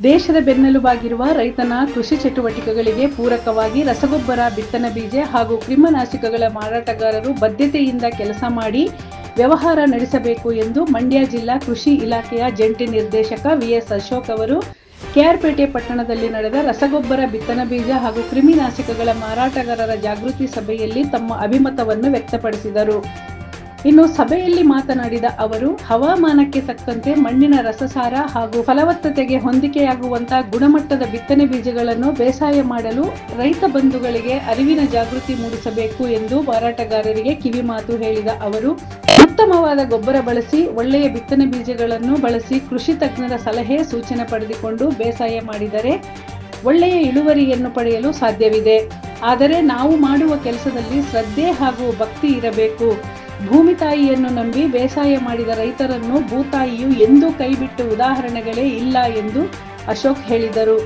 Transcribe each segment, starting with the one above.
ದೇಶದ ಬೆನ್ನೆಲುಬಾಗಿರುವ ರೈತನ ಕೃಷಿ ಚಟುವಟಿಕೆಗಳಿಗೆ ಪೂರಕವಾಗಿ ರಸಗೊಬ್ಬರ, ಬಿತ್ತನೆ ಬೀಜ ಹಾಗೂ ಕ್ರಿಮಿನಾಶಕಗಳ ಮಾರಾಟಗಾರರು ಬದ್ಧತೆಯಿಂದ ಕೆಲಸ ಮಾಡಿ ವ್ಯವಹಾರ ನಡೆಸಬೇಕು ಎಂದು ಮಂಡ್ಯ ಜಿಲ್ಲಾ ಕೃಷಿ ಇಲಾಖೆಯ ಜಂಟಿ ನಿರ್ದೇಶಕ ವಿಎಸ್ ಅಶೋಕ್ ಅವರು ಕೆಆರ್ಪೇಟೆ ಪಟ್ಟಣದಲ್ಲಿ ನಡೆದ ರಸಗೊಬ್ಬರ, ಬಿತ್ತನೆ ಬೀಜ ಹಾಗೂ ಕ್ರಿಮಿನಾಶಕಗಳ ಮಾರಾಟಗಾರರ ಜಾಗೃತಿ ಸಭೆಯಲ್ಲಿ ತಮ್ಮ ಅಭಿಮತವನ್ನು ವ್ಯಕ್ತಪಡಿಸಿದರು. ಇನ್ನು ಸಭೆಯಲ್ಲಿ ಮಾತನಾಡಿದ ಅವರು, ಹವಾಮಾನಕ್ಕೆ ತಕ್ಕಂತೆ ಮಣ್ಣಿನ ರಸಸಾರ ಹಾಗೂ ಫಲವತ್ತತೆಗೆ ಹೊಂದಿಕೆಯಾಗುವಂತಹ ಗುಣಮಟ್ಟದ ಬಿತ್ತನೆ ಬೀಜಗಳನ್ನು ಬೇಸಾಯ ಮಾಡಲು ರೈತ ಬಂಧುಗಳಿಗೆ ಅರಿವಿನ ಜಾಗೃತಿ ಮೂಡಿಸಬೇಕು ಎಂದು ಮಾರಾಟಗಾರರಿಗೆ ಕಿವಿಮಾತು ಹೇಳಿದ ಅವರು, ಉತ್ತಮವಾದ ಗೊಬ್ಬರ ಬಳಸಿ ಒಳ್ಳೆಯ ಬಿತ್ತನೆ ಬೀಜಗಳನ್ನು ಬಳಸಿ ಕೃಷಿ ತಜ್ಞರ ಸಲಹೆ ಸೂಚನೆ ಪಡೆದುಕೊಂಡು ಬೇಸಾಯ ಮಾಡಿದರೆ ಒಳ್ಳೆಯ ಇಳುವರಿಯನ್ನು ಪಡೆಯಲು ಸಾಧ್ಯವಿದೆ. ಆದರೆ ನಾವು ಮಾಡುವ ಕೆಲಸದಲ್ಲಿ ಶ್ರದ್ಧೆ ಹಾಗೂ ಭಕ್ತಿ ಇರಬೇಕು. ಭೂಮಿ ತಾಯಿಯನ್ನು ನಂಬಿ ಬೇಸಾಯ ಮಾಡಿದ ರೈತರನ್ನು ಭೂತಾಯಿಯು ಎಂದೂ ಕೈಬಿಟ್ಟು ಉದಾಹರಣೆಗಳೇ ಇಲ್ಲ ಎಂದು ಅಶೋಕ್ ಹೇಳಿದರು.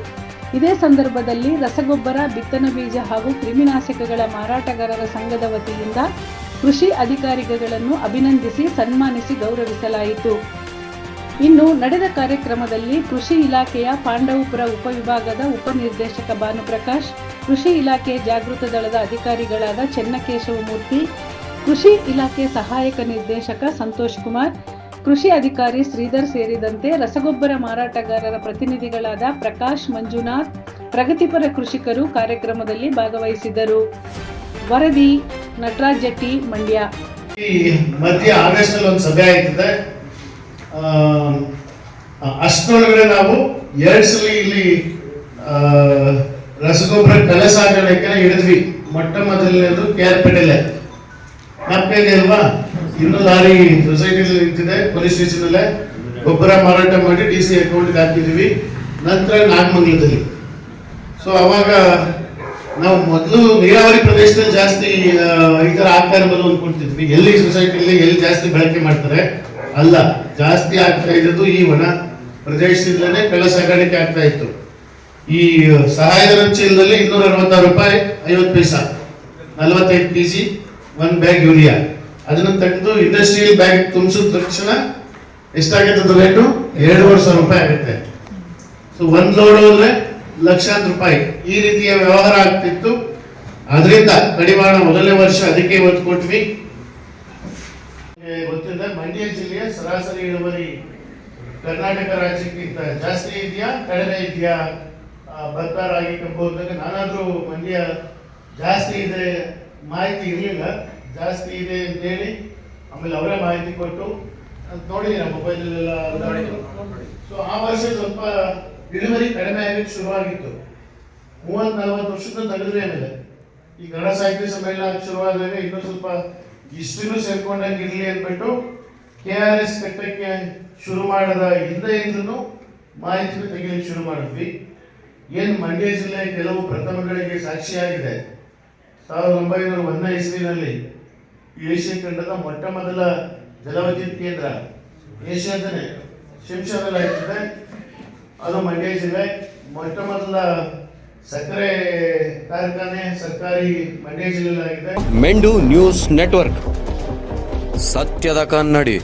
ಇದೇ ಸಂದರ್ಭದಲ್ಲಿ ರಸಗೊಬ್ಬರ, ಬಿತ್ತನೆ ಬೀಜ ಹಾಗೂ ಕ್ರಿಮಿನಾಶಕಗಳ ಮಾರಾಟಗಾರರ ಸಂಘದ ವತಿಯಿಂದ ಕೃಷಿ ಅಧಿಕಾರಿಗಳನ್ನು ಅಭಿನಂದಿಸಿ ಸನ್ಮಾನಿಸಿ ಗೌರವಿಸಲಾಯಿತು. ಇನ್ನು ನಡೆದ ಕಾರ್ಯಕ್ರಮದಲ್ಲಿ ಕೃಷಿ ಇಲಾಖೆಯ ಪಾಂಡವಪುರ ಉಪವಿಭಾಗದ ಉಪನಿರ್ದೇಶಕ ಭಾನುಪ್ರಕಾಶ್, ಕೃಷಿ ಇಲಾಖೆ ಜಾಗೃತ ದಳದ ಅಧಿಕಾರಿಗಳಾದ ಚೆನ್ನಕೇಶವಮೂರ್ತಿ ಕೃಷಿ ಇಲಾಖೆ ಸಹಾಯಕ ನಿರ್ದೇಶಕ ಸಂತೋಷ್ ಕುಮಾರ್, ಕೃಷಿ ಅಧಿಕಾರಿ ಶ್ರೀಧರ್ ಸೇರಿದಂತೆ ರಸಗೊಬ್ಬರ ಮಾರಾಟಗಾರರ ಪ್ರತಿನಿಧಿಗಳಾದ ಪ್ರಕಾಶ್ ಮಂಜುನಾಥ್, ಪ್ರಗತಿಪರ ಕೃಷಿಕರು ಕಾರ್ಯಕ್ರಮದಲ್ಲಿ ಭಾಗವಹಿಸಿದರು. ವರದಿ, ನಟರಾಜ್ ಜಟ್ಟಿ ಮಂಡ್ಯ. ಮಧ್ಯ ಆಗಸ್ಟ್ ಅಲ್ಲಿ ಒಂದು ಸಭೆ ಆಯ್ತದೆ. ಅಷ್ಟೊಳಗಡೆ ನಾವು ಎರಡ್ ಸಲ ಇಲ್ಲಿ ರಸಗೊಬ್ಬರ ಕಲೆ ಸಾಗಾಣಿಕೆ ಹಿಡಿದ್ವಿ. ಮೊಟ್ಟ ಮೊದಲನೇದು ಕೇರ್ಪೇಟೆಲೆ ನಮ್ಗೆ ಅಲ್ವಾ? ಇನ್ನು ಲಾರಿ ಸೊಸೈಟಿಲಿ ನಿಂತಿದೆ ಪೊಲೀಸ್ ಸ್ಟೇಷನ್ ಅಲ್ಲೇ. ಗೊಬ್ಬರ ಮಾರಾಟ ಮಾಡಿ ಡಿ ಸಿ ಅಕೌಂಟ್ಗೆ ಹಾಕಿದ್ವಿ ನಂತರ ನಾಗಮಂಗಲದಲ್ಲಿ. ಸೊ ಅವಾಗ ನಾವು ಮೊದಲು ನೀರಾವರಿ ಪ್ರದೇಶದಲ್ಲಿ ಜಾಸ್ತಿ ಈ ತರ ಆಗ್ತಾ ಇರ್ಬೋದು ಅಂದ್ಕೊಳ್ತಿದ್ವಿ ಎಲ್ಲಿ ಸೊಸೈಟಿಯಲ್ಲಿ ಎಲ್ಲಿ ಜಾಸ್ತಿ ಬಳಕೆ ಮಾಡ್ತಾರೆ? ಅಲ್ಲ. ಜಾಸ್ತಿ ಆಗ್ತಾ ಇದ್ದದ್ದು ಈ ಒಣ ಪ್ರದೇಶದಿಂದಲೇ ಕಳ್ಳ ಸಾಗಾಣಿಕೆ ಆಗ್ತಾ ಇತ್ತು. ಈ ಸಹಾಯಧನ ಚೀಲದಲ್ಲಿ ಇನ್ನೂರ ಅರವತ್ತಾರು ರೂಪಾಯಿ ಐವತ್ತು ಪೈಸಾ. ನಲವತ್ತೈದು K G one bag urea ಅದನ್ನು ತೆಗೆದು ಇಂಡಸ್ಟ್ರಿಯಲ್ ಬ್ಯಾಗ್ ತುಂಬಿಸಿದ ತಕ್ಷಣ ಎಷ್ಟಾಗುತ್ತೆ ರೇಟು ಎರಡೂವರೆ ಸಾವಿರ ರೂಪಾಯಿ ಆಗುತ್ತೆ. ಸೊ ಒಂದ್ ಲೋಡ್ ಹೋದ್ರೆ ಲಕ್ಷಾಂತರ ರೂಪಾಯಿ. ಈ ರೀತಿಯ ವ್ಯವಹಾರ ಆಗ್ತಿತ್ತು. ಅದರಿಂದ ಕಡಿವಾಣ ಮೊದಲನೇ ವರ್ಷ ಅದಕ್ಕೆ ಒತ್ತು ಕೊಟ್ವಿ. ಗೊತ್ತಿಲ್ಲ. ಮಂಡ್ಯ ಜಿಲ್ಲೆಯ ಸರಾಸರಿ ಇಳುವರಿ ಕರ್ನಾಟಕ ರಾಜ್ಯಕ್ಕಿಂತ ಜಾಸ್ತಿ ಇದೆಯಾ, ಕಡಿಮೆ ಇದೆಯಾ? ಭತ್ತ ರಾಗಿ ಕಂಬ ನಾನಾದ್ರೂ ಮಂಡ್ಯ ಜಾಸ್ತಿ ಇದೆ ಮಾಹಿತಿ ಇರಲಿಲ್ಲ. ಜಾಸ್ತಿ ಇದೆ ಅಂತೇಳಿ ಆಮೇಲೆ ಅವರೇ ಮಾಹಿತಿ ಕೊಟ್ಟು ನಮ್ಮ ಮೊಬೈಲಲ್ಲೆಲ್ಲ ಸೊ ಆ ವರ್ಷ ಸ್ವಲ್ಪ ಇಳುವರಿ ಕಡಿಮೆ ಆಗಲಿಕ್ಕೆ ಶುರುವಾಗಿತ್ತು. ಮೂವತ್ತು ನಲವತ್ತು ವರ್ಷದ ತೆಗೆದ್ರೆ ಆಮೇಲೆ ಈ ಕನ್ನಡ ಸಾಹಿತ್ಯ ಸಮ್ಮೇಳನ ಶುರುವಾದಾಗ ಇನ್ನೂ ಸ್ವಲ್ಪ ಇಷ್ಟನ್ನು ಸೇರ್ಕೊಂಡಂಗೆ ಇರಲಿ ಅಂದ್ಬಿಟ್ಟು ಕೆ ಆರ್ ಎಸ್ ಕಟ್ಟಕ್ಕೆ ಶುರು ಮಾಡದ ಹಿಂದೆಯಿಂದನೂ ಮಾಹಿತಿ ತೆಗೆಯಲಿಕ್ಕೆ ಶುರು ಮಾಡಿದ್ವಿ. ಏನು ಮಂಡ್ಯ ಜಿಲ್ಲೆ ಕೆಲವು ಪ್ರಥಮಗಳಿಗೆ ಸಾಕ್ಷಿಯಾಗಿದೆ. ಸಾವಿರದ ಒಂಬೈನೂರ ಒಂದನೇ ಇಸ್ವಿನಲ್ಲಿ ಏಷ್ಯಾ ಖಂಡದ ಮೊಟ್ಟ ಮೊದಲ ಜಲವಿದ್ಯುತ್ ಕೇಂದ್ರ. ಏಷ್ಯಾದನೇ ಶಿಂಷಾದಲ್ಲಿ ಆಯ್ತದೆ ಅದು ಮಂಡ್ಯ ಜಿಲ್ಲೆ. ಮೊಟ್ಟ ಮೊದಲ ಸಕ್ಕರೆ ಕಾರ್ಖಾನೆ ಸರ್ಕಾರಿ ಮಂಡ್ಯ ಜಿಲ್ಲೆಯಲ್ಲಿ ಆಗಿದೆ ಮೆಂಡು ನ್ಯೂಸ್ ನೆಟ್ವರ್ಕ್. ಸತ್ಯದ ಕನ್ನಡಿ.